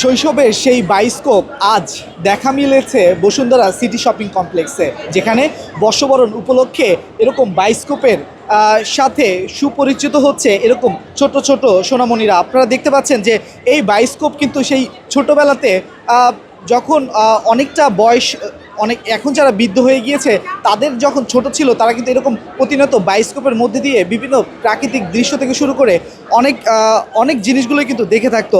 শৈশবের সেই বাইস্কোপ আজ দেখা মিলেছে বসুন্ধরা সিটি শপিং কমপ্লেক্সে, যেখানে বর্ষবরণ উপলক্ষে এরকম বাইস্কোপের সাথে সুপরিচিত হচ্ছে এরকম ছোট ছোট সোনামণিরা। আপনারা দেখতে পাচ্ছেন যে এই বাইস্কোপ কিন্তু সেই ছোটোবেলাতে যখন অনেকটা বয়স, অনেক, এখন যারা বৃদ্ধ হয়ে গিয়েছে, তাদের যখন ছোট ছিল, তারা কিন্তু এরকম প্রতিনিয়ত বাইস্কোপের মধ্যে দিয়ে বিভিন্ন প্রাকৃতিক দৃশ্য থেকে শুরু করে অনেক অনেক জিনিসগুলোই কিন্তু দেখে থাকতো।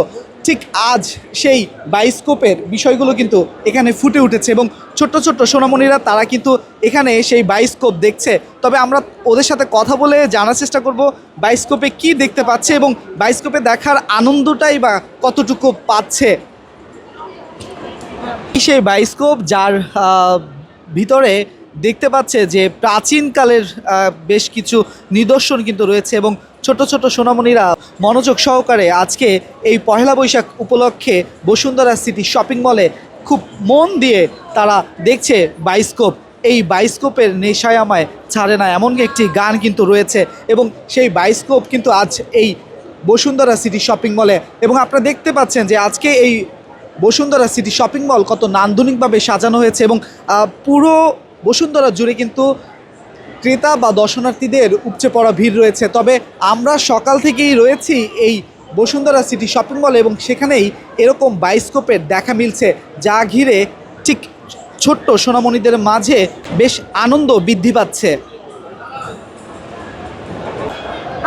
ঠিক আজ সেই বাইস্কোপের বিষয়গুলো কিন্তু এখানে ফুটে উঠেছে এবং ছোট্ট ছোট্ট সোনামণিরা, তারা কিন্তু এখানে সেই বাইস্কোপ দেখছে। তবে আমরা ওদের সাথে কথা বলে জানার চেষ্টা করব বাইস্কোপে কি দেখতে পাচ্ছে এবং বাইস্কোপে দেখার আনন্দটাই বা কতটুকু পাচ্ছে। সেই বাইস্কোপ, যার ভিতরে দেখতে পাচ্ছে যে প্রাচীনকালের বেশ কিছু নিদর্শন কিন্তু রয়েছে এবং ছোট ছোট সোনামণিরা মনোযোগ সহকারে আজকে এই পহেলা বৈশাখ উপলক্ষে বসুন্ধরা সিটি শপিং মলে খুব মন দিয়ে তারা দেখছে বাইস্কোপ। এই বাইস্কোপের নেশায় আমায় ছাড়ে না এমন একটি গান কিন্তু রয়েছে এবং সেই বাইস্কোপ কিন্তু আজ এই বসুন্ধরা সিটি শপিং মলে এবং আপনারা দেখতে পাচ্ছেন যে আজকে এই বসুন্ধরা সিটি শপিং মল কত নান্দনিকভাবে সাজানো হয়েছে এবং পুরো বসুন্ধরা জুড়ে কিন্তু ক্রেতা বা দর্শনার্থীদের উপচে পড়া ভিড় রয়েছে। তবে আমরা সকাল থেকেই রয়েছি এই বসুন্ধরা সিটি শপিং মলে এবং সেখানেই এরকম বাইস্কোপের দেখা মিলছে। যা ঘিরে ঠিক ছোট্ট সোনামণিদের মাঝে বেশ আনন্দ বৃদ্ধি পাচ্ছে।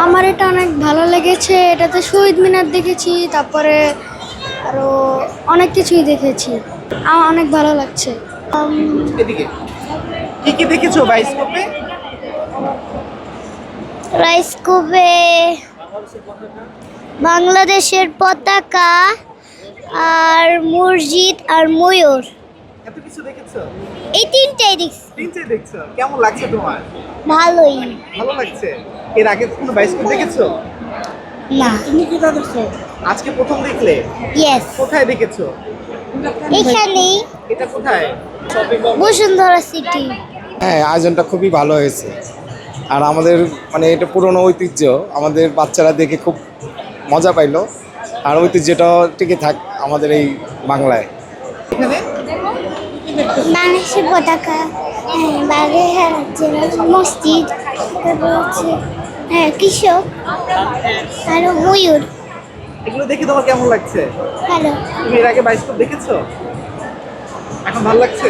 আমার এটা অনেক ভালো লেগেছে। এটাতে শহীদ মিনার দেখেছি তারপরে আরও অনেক কিছুই দেখেছি। আমার অনেক ভালো লাগছে। এদিকে। কি কি দেখেছ বাইস্কোপে রাইসকোপে বাংলাদেশের পতাকা আর মসজিদ আর ময়ূর। এত কিছু দেখেছ? এই তিনটাই দেখছি। তিনটে দেখছ। কেমন লাগছে তোমার? ভালোই। ভালো লাগছে? এর আগে কোনো বাইস্কোপ দেখেছ? না। আজকে প্রথম দেখলে? ইয়েস কোথায় দেখেছ? এখানেই। এটা কোথায়? বসুন্ধরা সিটি। হ্যাঁ আয়োজনটা খুবই ভালো হয়েছে। আর আমাদের মানে এটা পুরনো ঐতিহ্য আমাদের বাচ্চারা দেখে খুব মজা পাইলো। আর ঐতিহ্যটা টিকে থাক আমাদের এই বাংলায়। বাংলাদেশের পতাকা হ্যাঁ মসজিদ তারপর হচ্ছে হ্যাঁ কৃষক আর ময়ূর। এগুলো দেখে তোমার কেমন লাগছে? ভালো। তুমি এর আগে বাইস্কোপ দেখেছ? এখন ভালো লাগছে?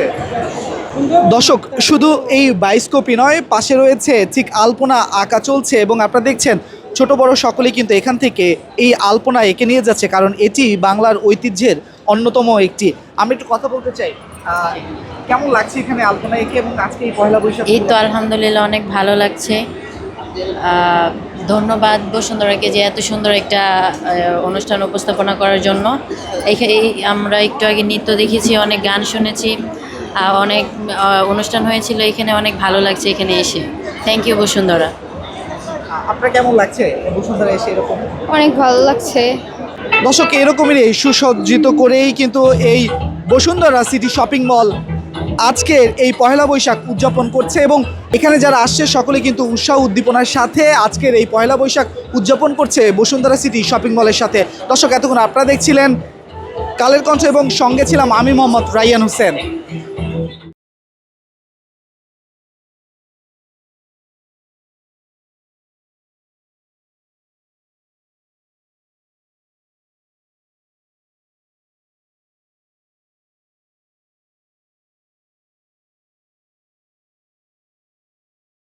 দর্শক শুধু এই বাইস্কোপই নয় পাশে রয়েছে ঠিক আলপনা আঁকা চলছে এবং আপনারা দেখছেন ছোট বড় সকলেই কিন্তু এখান থেকে এই আলপনা এঁকে নিয়ে যাচ্ছে কারণ এটি বাংলার ঐতিহ্যের অন্যতম একটি। আমি একটু কথা বলতে চাই কেমন লাগছে এখানে আলপনা এঁকে এবং আজকে এই পয়লা বৈশাখ এই তো আলহামদুলিল্লাহ অনেক ভালো লাগছে। আহ, ধন্যবাদ বসুন্ধরাকে যে এত সুন্দর একটা অনুষ্ঠান উপস্থাপনা করার জন্য। এখানে আমরা একটু আগে নৃত্য দেখেছি অনেক গান শুনেছি অনেক অনুষ্ঠান হয়েছিল এখানে অনেক ভালো লাগছে এখানে এসে। Thank you Bashundhara. আপনার কেমন লাগছে বসুন্ধরা এসে এরকম? অনেক ভালো লাগছে। দর্শক এরকমই সুসজ্জিত করেই কিন্তু এই বসুন্ধরা সিটি শপিং মল আজকের এই পহেলা বৈশাখ উদযাপন করছে এবং এখানে যারা আসছে, সকলে কিন্তু উৎসাহ উদ্দীপনার সাথে আজকের এই পহেলা বৈশাখ উদযাপন করছে বসুন্ধরা সিটি শপিং মলের সাথে। দর্শক, এতক্ষণ আপনারা দেখছিলেন কালের কণ্ঠ এবং সঙ্গে ছিলাম আমি মোহাম্মদ রাইয়ান হোসেন।